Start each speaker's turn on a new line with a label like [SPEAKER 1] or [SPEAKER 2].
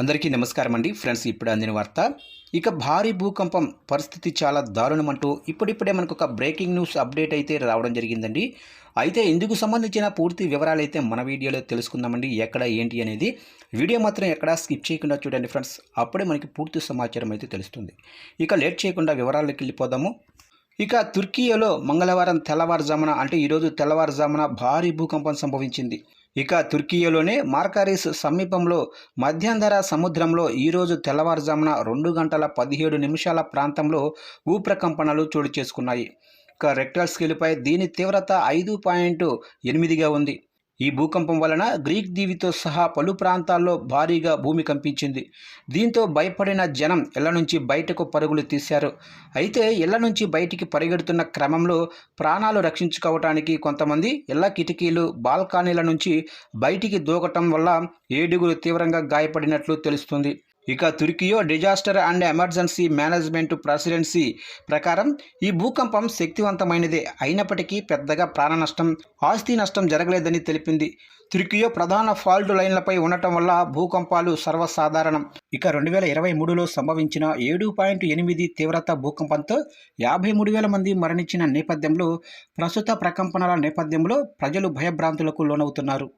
[SPEAKER 1] అందరికీ నమస్కారం అండి ఫ్రెండ్స్ ఇప్పుడు అందిన వార్త. ఇక భారీ భూకంపం పరిస్థితి చాలా దారుణం అంటూ ఇప్పుడిప్పుడే మనకు ఒక బ్రేకింగ్ న్యూస్ అప్డేట్ అయితే రావడం జరిగిందండి. అయితే ఇందుకు సంబంధించిన పూర్తి వివరాలు అయితే మన వీడియోలో తెలుసుకుందామండి. ఎక్కడ ఏంటి అనేది వీడియో మాత్రం ఎక్కడా స్కిప్ చేయకుండా చూడండి ఫ్రెండ్స్. అప్పుడే మనకి పూర్తి సమాచారం అయితే తెలుస్తుంది. ఇక లేట్ చేయకుండా వివరాల్లోకి వెళ్ళిపోదాము. ఇక తుర్కీయలో మంగళవారం తెల్లవారుజామున అంటే ఈరోజు తెల్లవారుజామున భారీ భూకంపం సంభవించింది. ఇక తుర్కీయలోనే మార్కారిస్ సమీపంలో మధ్యంధర సముద్రంలో ఈరోజు తెల్లవారుజామున రెండు గంటల పదిహేడు నిమిషాల ప్రాంతంలో భూప్రకంపనలు చోటు చేసుకున్నాయి. ఇక రెక్టల్ స్కేలుపై దీని తీవ్రత ఐదు పాయింట్ ఎనిమిదిగా ఉంది. ఈ భూకంపం వలన గ్రీక్ దీవితో సహా పలు ప్రాంతాల్లో భారీగా భూమి కంపించింది. దీంతో భయపడిన జనం ఇళ్ళ నుంచి బయటకు పరుగులు తీశారు. అయితే ఇళ్ళ నుంచి బయటికి పరిగెడుతున్న క్రమంలో ప్రాణాలు రక్షించుకోవటానికి కొంతమంది ఇళ్ళ కిటికీలు బాల్కనీల నుంచి బయటికి దూకటం వల్ల ఏడుగురు తీవ్రంగా గాయపడినట్లు తెలుస్తుంది. ఇక Turkiye disaster and emergency management presidency ప్రకారం ఈ భూకంపం శక్తివంతమైనదే. అయినప్పటికీ పెద్దగా ప్రాణ నష్టం ఆస్తి నష్టం జరగలేదని తెలిపింది. తుర్కియో ప్రధాన ఫాల్ట్ లైన్లపై ఉండటం వల్ల భూకంపాలు సర్వసాధారణం. ఇక రెండు వేల ఇరవై మూడులో సంభవించిన ఏడు పాయింట్ ఎనిమిది తీవ్రత భూకంపంతో యాభై మూడు వేల మంది మరణించిన నేపథ్యంలో ప్రస్తుత ప్రకంపనల నేపథ్యంలో ప్రజలు భయభ్రాంతులకు లోనవుతున్నారు.